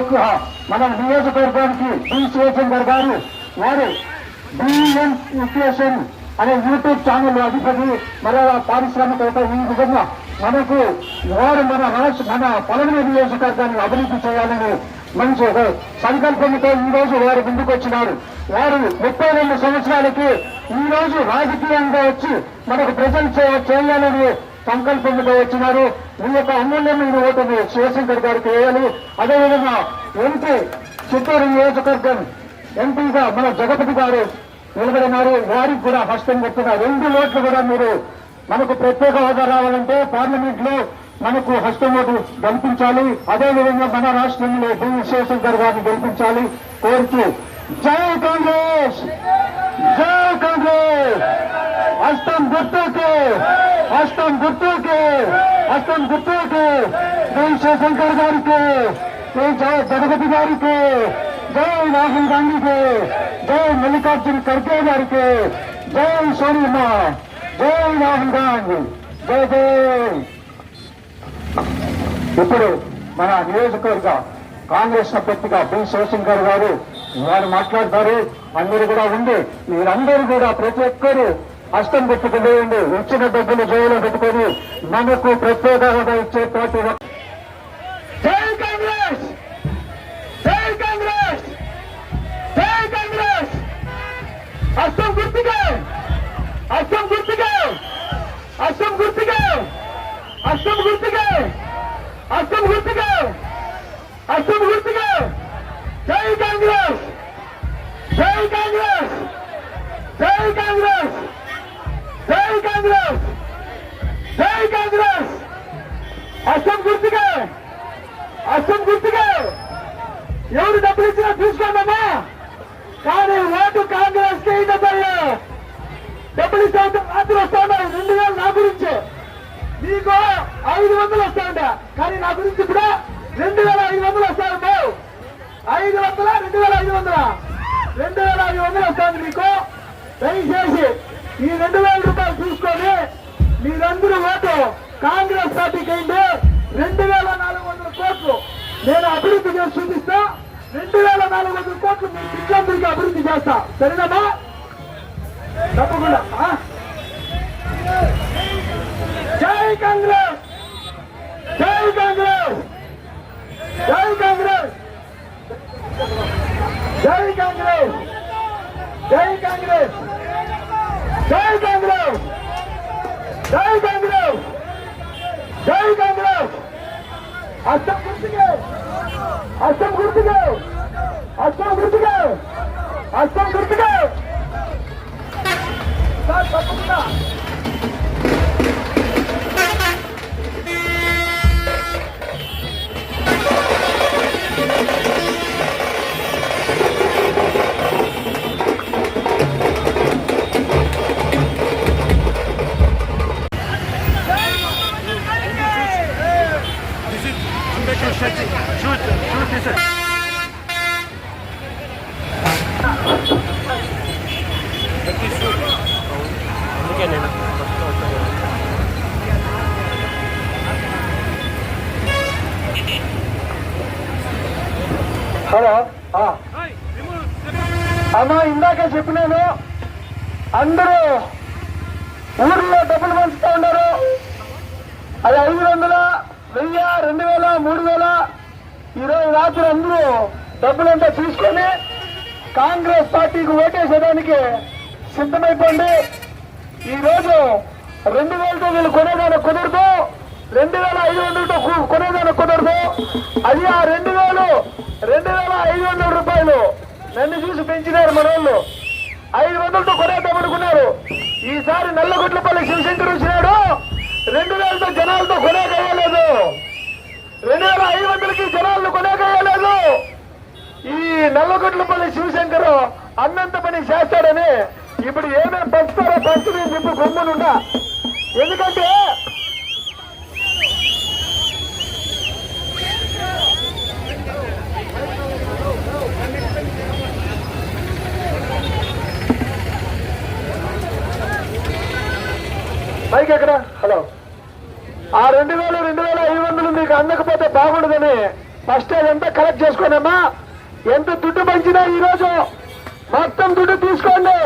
కోరుచున్నాం యొక్క మన నియోజకవర్గానికి బి శివశంకర్ గారు వారు బిఎన్ విశ్లేషణ్ అనే యూట్యూబ్ ఛానల్ అధిపతి మరో పారిశ్రామికవేత్త ఈ విధంగా మనకు వారు మన రాష్ట్ర మన పొలమైన నియోజకవర్గాన్ని అభివృద్ధి చేయాలని మంచి సంకల్పంతో ఈ రోజు వారు ముందుకు వచ్చినారు. వారు ముప్పై రెండు సంవత్సరాలకి ఈ రోజు రాజకీయంగా వచ్చి మనకు ప్రజెంట్ చేయాలని సంకల్పంతో వచ్చినారు. మీ యొక్క అమూల్యమైన ఓటును శివశంకర్ గారికి వేయాలి. అదేవిధంగా ఎంపీ చిత్తూరు నియోజకవర్గం ఎంపీగా మన జగపతి గారు నిలబడినారు. వారికి కూడా హస్తం చెప్తున్న రెండు ఓట్లు కూడా మీరు మనకు ప్రత్యేక హోదా రావాలంటే పార్లమెంట్లో మనకు హస్తం ఓటు గెలిపించాలి. అదేవిధంగా మన రాష్ట్రంలో బి శివశంకర్ గారిని గెలిపించాలి. కోరుతూ జై కాంగ్రెస్! जय कांग्रेस अष्टम गुप्तों के अष्टम गुप्तों के अष्टम गुप्तों के जय शिवशंकर रा के जय जय जगपति जै के जय राहुल गांधी जय जय इहो माना नियोकवर्ग केस अभ्यकरे వారు మాట్లాడతారు. అందరూ కూడా ఉంది మీరందరూ కూడా ప్రతి ఒక్కరు హస్తం పెట్టుకునేయండి ఇచ్చిన డబ్బులు జైలు పెట్టుకొని మనకు ప్రత్యేకంగా ఇచ్చే పార్టీ రాత్రి రెండు వేలు నా గురించి. నీకు ఐదు వందలు వస్తాయంట. కానీ నా గురించి కూడా రెండు వేల ఐదు వందలు వస్తాయమ్మా ఐదు వందల? రెండు వేల ఐదు వందల? రెండు వేల ఐదు వందలు వస్తాను మీకు దయచేసి ఈ రెండు వేల రూపాయలు చూసుకొని మీరందరూ ఓటు కాంగ్రెస్ పార్టీకి అయింది. రెండు వేల నాలుగు వందల కోట్లు నేను అభివృద్ధి చేసి చూపిస్తా. రెండు వేల నాలుగు వందల కోట్లు మీ బిడ్డలందరికీ అభివృద్ధి చేస్తా. సరేనమ్మా? తప్పకుండా ఆ? జై కాంగ్రెస్! జై కాంగ్రెస్! జై కాంగ్రెస్! జై కాంగ్రెస్! జై కాంగ్రెస్! జై కాంగ్రెస్! జై కాంగ్రెస్! జై కాంగ్రెస్! అస్తం గుర్తుగా అస్తం గుర్తుగా అస్తం గుర్తుగా అస్తం గుర్తుగా హలో. అమ్మా ఇందాకే చెప్పినాను. అందరూ ఊర్లో డబ్బులు పంచుతూ ఉన్నారు. అది ఐదు వందల వెయ్యి రెండు వేల మూడు వేల. ఈరోజు రాత్రి అందరూ డబ్బులంతా తీసుకొని కాంగ్రెస్ పార్టీకి ఓటేసేదానికి సిద్ధమైపోండి. ఈ రోజు రెండు వేలతో వీళ్ళు కొనేదానికి కుదరదు రెండు వేల ఐదు వందలతో కు- కొనేదానికి కుదరదు. అది ఆ రెండు వేలు రెండు వేల ఐదు వందల రూపాయలు నన్ను చూసి పెంచినారు మన వాళ్ళు ఐదు వందలతో కొనేద్దామనుకున్నారు ఈసారి నల్లగొట్లపల్లి శివశంకర్ వచ్చినాడు. రెండు వేలతో జనాలతో కొనేకయ్యలేదు. రెండు వేల ఐదు వందలకి జనాలను కొనేకయ్యలేదు. ఈ నల్లగొట్లపల్లి శివశంకర్ అన్నంత పని చేస్తాడని ఇప్పుడు ఏమేమి పంచుతారో పంచుని చెప్పి గమ్మునున్నా ఎందుకంటే పైకి ఎక్కడ? హలో. ఆ రెండు వేలు రెండు వేల ఐదు వందలు మీకు అందకపోతే బాగుండదని ఫస్ట్ అదంతా కలెక్ట్ చేసుకోనమ్మా? ఎంత దుడ్డు పంచినా ఈరోజు? మొత్తం దుడ్డు తీసుకోండి.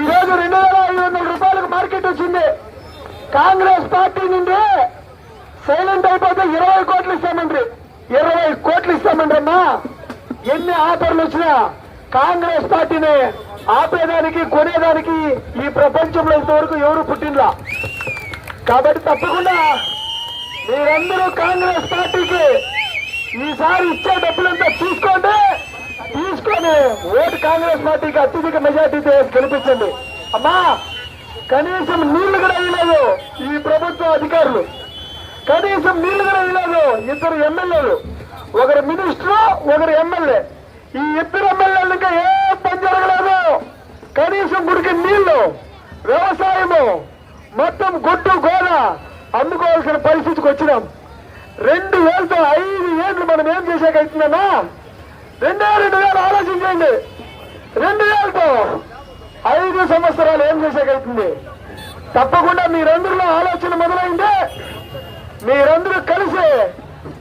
ఈరోజు రెండు వేల ఐదు వందల రూపాయలకు మార్కెట్ వచ్చింది. కాంగ్రెస్ పార్టీ నుండి సైలెంట్ అయిపోతే ఇరవై కోట్లు ఇస్తామండ్రి. ఇరవై కోట్లు ఇస్తామండ్రమ్మా. ఎన్ని ఆఫర్లు వచ్చినా కాంగ్రెస్ పార్టీని ఆపేదానికి కొనేదానికి ఈ ప్రపంచంలో ఇంతవరకు ఎవరు పుట్టినలా కాబట్టి తప్పకుండా మీరందరూ కాంగ్రెస్ పార్టీకి ఈసారి ఇచ్చే డబ్బులంతా తీసుకోండి తీసుకొని ఓటు కాంగ్రెస్ పార్టీకి అత్యధిక మెజార్టీతో గెలిపించండి. అమ్మా కనీసం నీళ్ళు కూడా ఇవ్వలేదు ఈ ప్రభుత్వ అధికారులు. కనీసం నీళ్ళు కూడా ఇవ్వలేదు ఇద్దరు ఎమ్మెల్యేలు. ఒకరు మినిస్టర్ ఒకరు ఎమ్మెల్యే. ఈ ఇద్దరు ఎమ్మెల్యేలు ఇంకా ఏ ఏం జరగలేదు? కనీసం గుడికి నీళ్ళు వ్యవసాయము మొత్తం గుడ్డు గోద అందుకోవాల్సిన పరిస్థితికి వచ్చినాం. రెండు వేలతో ఐదు ఏళ్ళు మనం ఏం చేసేకైతున్నామా రెండే రెండు వేలు ఆలోచించండి రెండు వేలతో ఐదు సంవత్సరాలు ఏం చేసేకైతుంది తప్పకుండా మీరందరిలో ఆలోచన మొదలైంది. మీరందరూ కలిసి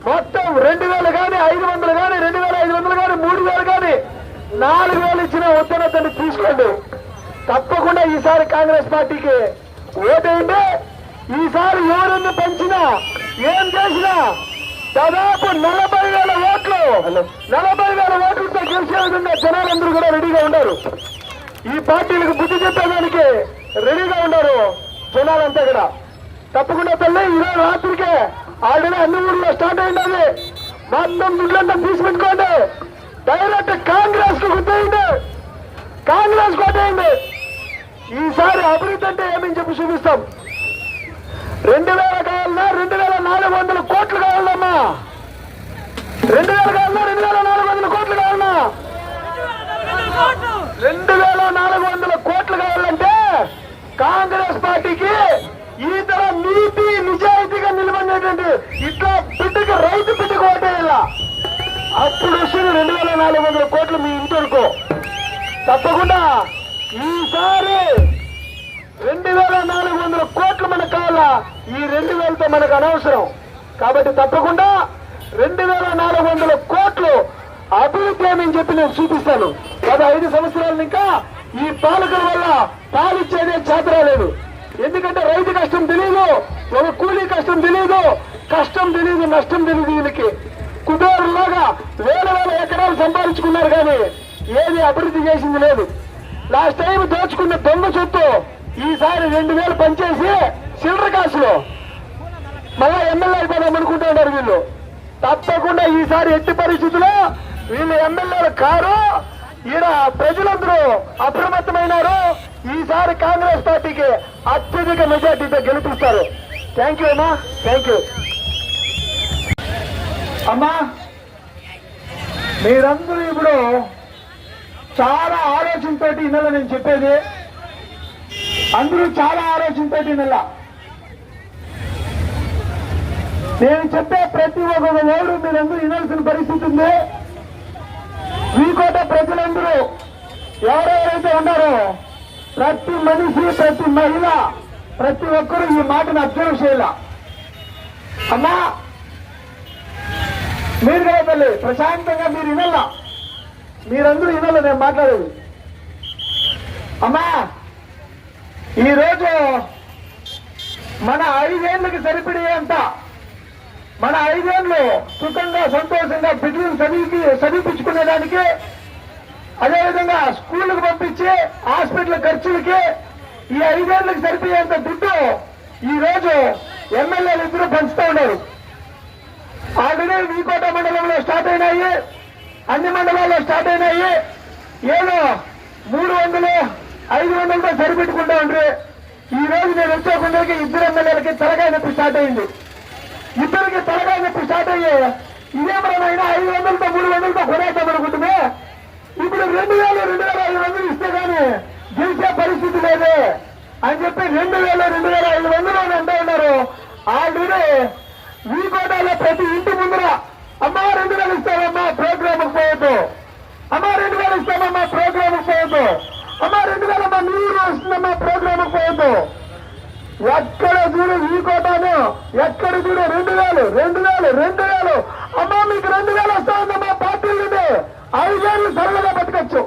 మొత్తం రెండు వేలు కానీ ఐదు వందలు కానీ రెండు వేల ఐదు వందలు కానీ మూడు వేలు కానీ నాలుగు వేలు ఇచ్చిన ఉత్తరతని తీసుకోండి. తప్పకుండా ఈసారి కాంగ్రెస్ పార్టీకి ఓటేయండి ఈసారి ఎవరిని పెంచినా ఏం చేసినా దాదాపు నలభై వేల ఓట్లు నలభై వేల ఓట్లతో గెలిచే విధంగా జనాలందరూ కూడా రెడీగా ఉన్నారు. ఈ పార్టీలకు బుద్ధి చెప్పేదానికి రెడీగా ఉన్నారు జనాలంతా కూడా. తప్పకుండా తల్లి ఈరోజు రాత్రికే ఆల్రెడీ అన్ని ఊర్లో స్టార్ట్ అయింది మొత్తం దుడ్లంతా తీసుపెట్టుకోండి డైరెక్ట్ కాంగ్రెస్కు గుర్తయింది. కాంగ్రెస్ కోటయింది ఈసారి అభివృద్ధి అంటే ఏమని చెప్పి చూపిస్తాం. రెండు వేల కావాలన్నా రెండు వేల నాలుగు వందల కోట్లు కావాలమ్మా రెండు వేల కావాలన్నా రెండు వేల నాలుగు వందల కోట్లు కావాలన్నా. రెండు వేల నాలుగు వందల కోట్లు కావాలంటే కాంగ్రెస్ పార్టీకి ఈ తర నీతి నిజాయితీగా నిలబడినటువంటి ఇట్లా బిడ్డకి రైతు బిడ్డకు ఓటేయాల అప్పుడు వస్తుంది రెండు వేల నాలుగు వందల కోట్లు మీ ఇంటి తప్పకుండా ఈసారి రెండు వేల నాలుగు వందల కోట్లు మనకు కావాలా? ఈ రెండు వేలతో మనకు అనవసరం. కాబట్టి తప్పకుండా రెండు వేల నాలుగు వందల కోట్లు అభివృద్ధి అని చెప్పి నేను చూపిస్తాను. గత ఐదు సంవత్సరాలు ఇంకా ఈ పాలకుల వల్ల పాలిచ్చేదే చేత రాలేదు ఎందుకంటే రైతు కష్టం తెలియదు ఒక కూలీ కష్టం తెలియదు కష్టం తెలియదు నష్టం తెలియదు వీళ్ళకి. కుబేరులాగా వేల వేల ఎకరాలు సంపాదించుకున్నారు కానీ ఏది అభివృద్ధి చేసింది లేదు. లాస్ట్ టైం దోచుకున్న దొంగ సొత్తు ఈసారి రెండు వేలు పనిచేసి సిల్డర్ కాసులో మళ్ళా ఎమ్మెల్యే అయిపోదాం అనుకుంటున్నారు వీళ్ళు. తప్పకుండా ఈసారి ఎట్టి పరిస్థితుల్లో వీళ్ళు ఎమ్మెల్యేల కారు ఈడ ప్రజలందరూ అప్రమత్తమైనారు. ఈసారి కాంగ్రెస్ పార్టీకి అత్యధిక మెజార్టీతో గెలిపిస్తారు. థ్యాంక్ యూ అమ్మా. థ్యాంక్ యూ అమ్మా మీరందరూ ఇప్పుడు చాలా ఆలోచనతో ఇన్నెల నేను చెప్పేది. అందరూ చాలా ఆలోచనతో ఇన్నెల నేను చెప్పే ప్రతి ఒక్క ఓడు మీరందరూ వినాల్సిన పరిస్థితి ఉంది. మీకోట ప్రజలందరూ ఎవరెవరైతే ఉన్నారో ప్రతి మనిషి ప్రతి మహిళ ప్రతి ఒక్కరూ ఈ మాటను అబ్జర్వ్ చేయాల? అమ్మా మీరు కదా తల్లి ప్రశాంతంగా మీరు వినాల మీరందరూ వినల్ల నేను మాట్లాడేది? అమ్మా ఈరోజు మన ఐదేళ్ళకి సరిపడే అంత మన ఐదేళ్ళు సుఖంగా సంతోషంగా బిడ్డలు చదివి చదివించుకునేదానికి అదేవిధంగా స్కూళ్ళకు పంపించి హాస్పిటల్ ఖర్చులకి ఈ ఐదేళ్ళకు సరిపోయేంత దుడ్డు ఈ రోజు ఎమ్మెల్యేలు ఇద్దరు పంచుతూ ఉన్నారు. ఆల్రెడీ వీకోట మండలంలో స్టార్ట్ అయినాయి. అన్ని మండలాల్లో స్టార్ట్ అయినాయి. ఏదో మూడు వందలు ఐదు వందలతో సరిపెట్టుకుంటా ఉండ్రి. ఈ రోజు నేను వచ్చేకుండకి ఇద్దరు ఎమ్మెల్యేలకి తలకాయ నొప్పి స్టార్ట్ అయింది. ఇద్దరికి తలకాయ నొప్పి స్టార్ట్ అయ్యే ఇదే మనమైనా ఐదు వందలతో మూడు వందలతో కొనేద్దాం అనుకుంటున్నా. ఇప్పుడు రెండు వేలు రెండు వేల ఐదు వందలు ఇస్తే కానీ గెలిచే పరిస్థితి లేదు. అని చెప్పి రెండు వేల రెండు వేల ఐదు వందలు అని అంటూ ఉన్నారు. ఆల్రెడీ ఈ కోటాలో ప్రతి ఇంటి ముందర అమ్మ రెండు వేలు ఇస్తామమ్మా ప్రోగ్రామ్ పోవద్దు. అమ్మ రెండు వేలు ఇస్తామమ్మా ప్రోగ్రామ్ పోవద్దు. అమ్మ రెండు వేలమ్మా నీరు వస్తుందమ్మా ప్రోగ్రామ్ పోవద్దు. ఎక్కడ చూడు ఈ కోటాను ఎక్కడ చూడు రెండు వేలు రెండు వేలు రెండు వేలు అమ్మ మీకు రెండు వేలు వస్తా పార్టీ నుండి ఐదేళ్ళు సరళగా బతకచ్చు.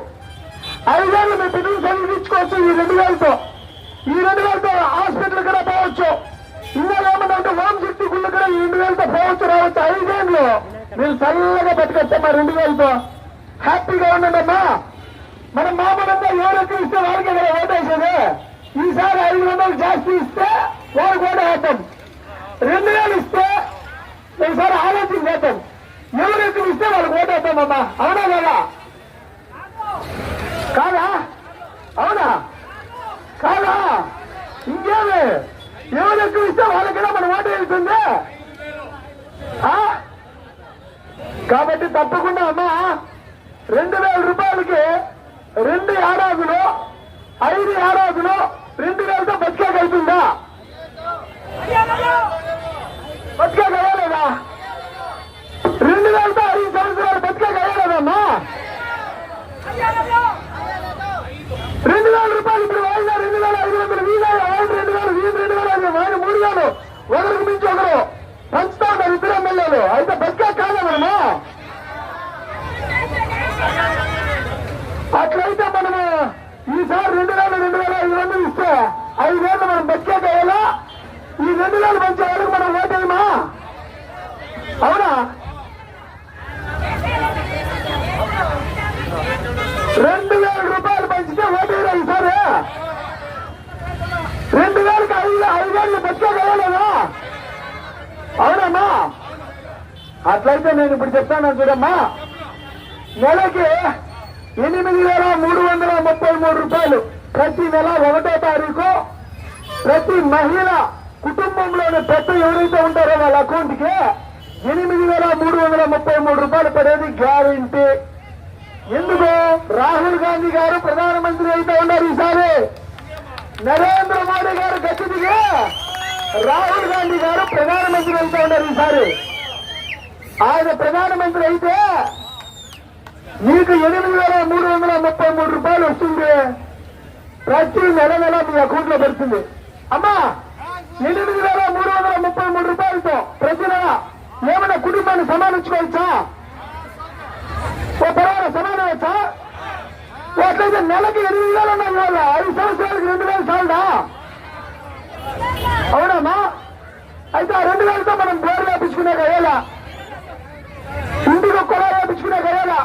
ఐదేళ్ళు మీ పిల్లలు చదివించుకోవచ్చు ఈ రెండు వేలతో ఈ రెండు వేలతో హాస్పిటల్ కూడా పోవచ్చు. ఇంకా ఓం శక్తి గుళ్ళు కూడా రెండు వేలతో పోవచ్చు రావచ్చు. ఐదేళ్ళు మీరు చల్లగా బతికొచ్చమ్మా రెండు వేలతో. హ్యాపీగా ఉండండి మన మామూలుగా ఎవరికి ఇస్తే వాళ్ళకి కదా ఓటేసేది ఈసారి ఐదు వందలు జాస్తి ఇస్తే వాళ్ళకి ఓటు వేద్దాం రెండు వేలు ఇస్తే ఈసారి ఆలోచన చేద్దాం ఎవరు ఇస్తే వాళ్ళకి ఓటు అవునా కాదా ఇంకేమి ఎవరు ఎక్కువ ఇస్తే వాళ్ళకి కూడా మన ఓటు వెళ్తుంది ఆ? కాబట్టి తప్పకుండా అమ్మా రెండు వేల రూపాయలకి రెండు ఏడాదులు ఐదు ఏడాదులు రెండు వేలతో బతికేగలుగుతుందా బతికేగలలేదా రెండు వేలతో ఐదు సంవత్సరాలు బతికేగలలేదమ్మా రెండు వేల రూపాయలు ఇప్పుడు వాయిదా రెండు వేల ఐదు వందలు వీధా వాళ్ళు రెండు వేలు వీధి రెండు వేల ఐదు వాళ్ళు మూడు వేలు ఒకరికి మించి ఒకరు పంచుతా ఉన్నారు ఇద్దరు ఎమ్మెల్యేలు అయితే బతికే కాదా మనము అట్లయితే మనము ఈసారి రెండు వేల రెండు వేల ఐదు వందలు ఇస్తే ఐదేళ్ళు మనం బతికే కావాలా ఈ రెండు వేలు మంచి వాళ్ళకి మనం ఓటేయమా అవునా రెండు వేల రూపాయలు పంచితే ఓటేయరా ఈసారి రెండు వేలకు ఐదు ఐదేళ్ళు బతికే కావాలనా అవునమ్మా అట్లయితే నేను ఇప్పుడు చెప్తాను చూడమ్మా. నెలకి ఎనిమిది వేల మూడు వందల ముప్పై మూడు రూపాయలు ప్రతి నెల ఒకటో తారీఖు ప్రతి మహిళ కుటుంబంలోని పెద్ద ఎవరైతే ఉంటారో వాళ్ళ అకౌంట్కి ఎనిమిది వేల మూడు వందల ముప్పై మూడు రూపాయలు పడేది గ్యారంటీ. ఎందుకు? రాహుల్ గాంధీ గారు ప్రధానమంత్రి అయితే ఉన్నారు ఈసారి. నరేంద్ర మోడీ గారు గట్టి రాహుల్ గాంధీ గారు ప్రధానమంత్రి అయితే ఉన్నారు ఈసారి. ఆయన ప్రధానమంత్రి అయితే మీకు ఎనిమిది వేల మూడు వందల ముప్పై మూడు రూపాయలు వస్తుంది. ప్రతి నెల నెల మీ అకౌంట్లో పడుతుంది. అమ్మా ఎనిమిది వేల మూడు వందల ముప్పై మూడు రూపాయలతో ప్రతి నెల ఏమైనా కుటుంబాన్ని సమానించుకోవచ్చా ఓ పర్వాలేదు సమానం అట్లయితే నెలకి ఎనిమిది వేలు ఉన్నాయి కదా ఐదు సంవత్సరాలకి రెండు వేలు చాలదా? అవునమ్మా అయితే ఆ రెండు వేలతో మనం బోర్లు వేపించుకునే కదా ఇంటికి ఒక్క పిచ్చుకునే వేపించుకునే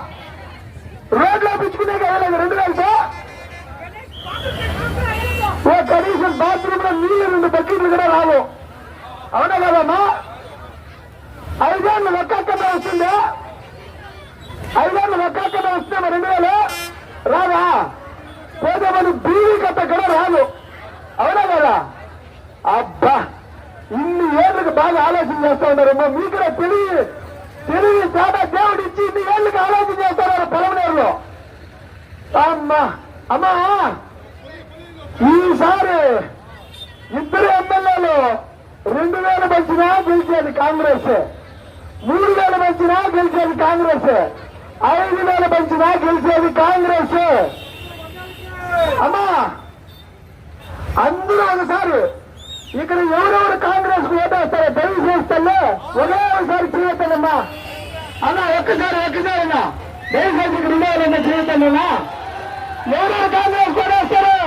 రోడ్లో పిచ్చుకునే వేపించుకునే రెండు వేలతో ఓ కనీసం బాత్రూమ్లో నీళ్ళు రెండు బకెట్లు కూడా రావు. అవునా కదమ్మా ఐదేళ్ళు లెక్కక్కడ వస్తుందా? ఐదేళ్ళు లెక్కక్కడ వస్తే మరి రెండు వేలు? రాదా? పోతే మరి బీవీ కట్ట కూడా రాదు. అవునా కదా? అబ్బా ఇన్ని ఏళ్ళకి బాగా ఆలోచన చేస్తా ఉన్నారమ్మా. మీకు కూడా తెలివి తెలివి దేవుడు ఇచ్చి ఇన్ని ఏళ్ళకి ఆలోచన చేస్తారు పొలంనేరులో అమ్మా అమ్మా! ఈసారి ఇద్దరు ఎమ్మెల్యేలు రెండు వేలు వచ్చినా గెలిచేది కాంగ్రెస్. మూడు వేలు వచ్చినా గెలిచేది కాంగ్రెస్. ఐదు వేల వచ్చినా గెలిచేది కాంగ్రెస్. అమ్మా! అందరూ ఒకసారి ఇక్కడ ఎవరెవరు కాంగ్రెస్కు ఓటేస్తారో. దయచేస్తే ఒకే ఒకసారి చేయొద్దమ్మా అన్న ఒక్కసారి ఒక్కసారి అన్నా. దయచేసి ఇక్కడ ఉండాలన్న చేయొద్దమ్మా ఎవరెవరు కాంగ్రెస్ కోటేస్తారు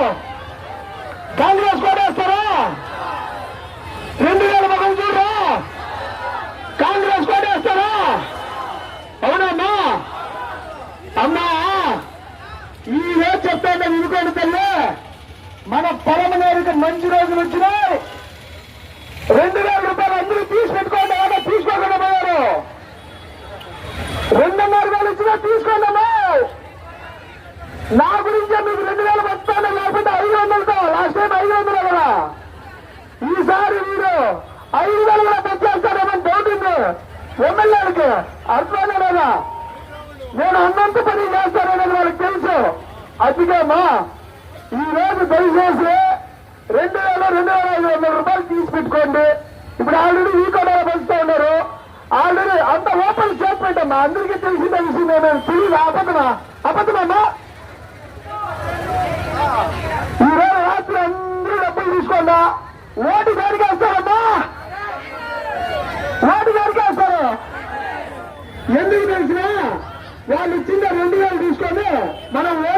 కాంగ్రెస్ కోటేస్తారా రెండు వేల మొగం చూడరా కాంగ్రెస్ కోటేస్తారా అవునమ్మా అమ్మా ఈ రోజు చెప్తాను వినుకోండి తల్లి మన పొలమనేరుకి మంచి రోజులు వచ్చినాయి రెండు వేల రూపాయలు అందరూ తీసి పెట్టుకోండి ఏదో తీసుకోకుండా పోయారు రెండున్నర వేలు ఇచ్చినా తీసుకోండి అమ్మా నా గురించే మీకు రెండు వేలు వస్తాను లేకపోతే ఐదు వందలతో లాస్ట్ టైం ఐదు వందలు కదా ఈసారి మీరు ఐదు వేలు కూడా తెచ్చేస్తారేమని డౌట్ ఉంది ఎమ్మెల్యేలకి అర్థమైనా లేదా నేను అన్నంత పని చేస్తాననేది వాళ్ళకి తెలుసు. అందుకేమా ఈ రోజు దయచేసి రెండు వేల రెండు వేల ఐదు వందల రూపాయలు తీసి పెట్టుకోండి. ఇప్పుడు ఆల్రెడీ ఈ కూడా పంచుతా ఉన్నారు. ఆల్రెడీ అంత ఓపెన్ స్టేట్మెంట్ అమ్మా. అందరికీ తెలిసిందే విషయం నేను తెలియదు అబద్ధమా? అబద్ధమమ్మా ఈ రోజు రాత్రి అందరూ డబ్బులు తీసుకోండా? ఓటు గారికి వేస్తారమ్మా? ఓటు గారికి వేస్తారు? ఎందుకు తెలిసినా వాళ్ళు ఇచ్చిన రెండు వేలు తీసుకొని మనం